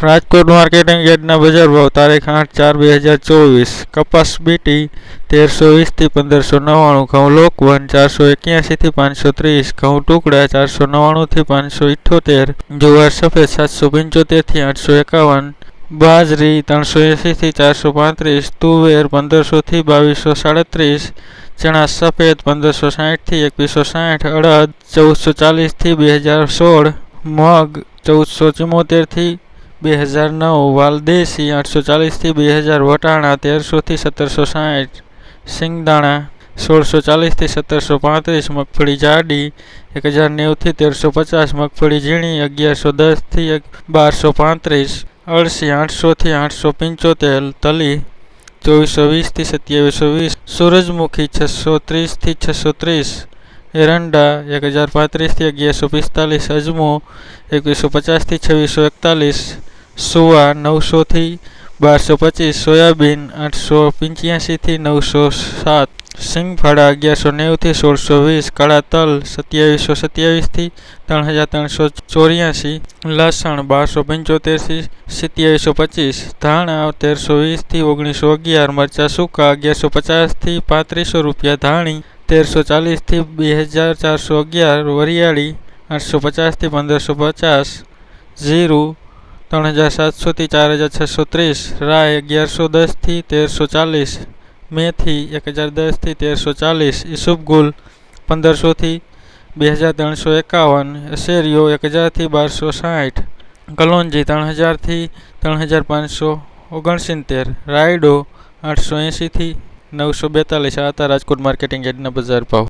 Rajkot marketing યાર્ડના બજાર ભાવ, તારીખ આઠ ચાર બે હજાર ચોવીસ. કપાસ બીટી તેરસો વીસથી પંદરસો નવ્વાણું. ઘઉં લોકવન ચારસો એક્યાસીથી પાંચસો ત્રીસ. ઘઉં ટુકડા ચારસો નવ્વાણુંથી પાંચસો ઇઠ્ઠોતેર જુવાર સફેદ સાતસો પંચોતેરથી આઠસો એકાવન. બાજરી ત્રણસો એંસીથી ચારસો પાંત્રીસ. તુવેર પંદરસોથી બાવીસો સાડત્રીસ. ચણા સફેદ પંદરસો સાહીઠથી એકવીસો સાઠ. અડદ ચૌદસો ચાલીસથી બે હજાર સોળ. મગ ચૌદસો ચુમ્મોતેરથી બે હજાર નવ વાલદેશી આઠસો ચાલીસથી બે હજાર વટાણા તેરસોથી સત્તરસો સાઠ. સિંગદાણા સોળસો ચાલીસથી સત્તરસો પાંત્રીસ. મગફળી જાડી એક હજાર નેવુંથી તેરસો પચાસ. મગફળી ઝીણી અગિયારસો દસથી બારસો પાંત્રીસ. અળસી આઠસોથી આઠસો પંચોતેર. તલી ચોવીસો વીસથી સત્યાવીસો વીસ. સૂરજમુખી છસો ત્રીસથી છસો ત્રીસ. એરંડા એક હજાર પાંત્રીસથી અગિયારસો પિસ્તાલીસ. અજમો એકવીસો પચાસથી છવ્વીસો એકતાલીસ. સુવા નવસોથી બારસો પચીસ, સોયાબીન આઠસો પંચ્યાસીથી નવસો સાત સિંગફાળા અગિયારસો નેવુંથી સોળસો વીસ, કાળા તલ સત્યાવીસો સત્યાવીસથી ત્રણ હજાર ત્રણસો ચોર્યાસી, લસણ બારસો પંચોતેરથી સત્યાવીસો પચીસ, ધાણા તેરસો વીસથી ઓગણીસો અગિયાર, મરચાં સૂકા અગિયારસો પચાસથી પાંત્રીસો રૂપિયા, ધાણી તેરસો ચાલીસથી બે હજાર ચારસો અગિયાર, વરિયાળી આઠસો પચાસથી પંદરસો પચાસ, જીરું ત્રણ હજાર સાતસોથી ચાર હજાર છસો ત્રીસ. રાય અગિયારસો દસથી તેરસો ચાલીસ. મેથી એક હજાર દસથી તેરસો ચાલીસ. ઈસુબગુલ પંદરસોથી બે હજાર ત્રણસો એકાવન. શેરીઓ એક હજારથી બારસો સાઠ. કલોંજી ત્રણ હજારથી ત્રણ હજાર પાંચસો ઓગણસિત્તેર. રાયડો આઠસો એંશીથી નવસો બેતાલીસ. આ હતા રાજકોટ માર્કેટિંગ યાર્ડના બજાર ભાવ.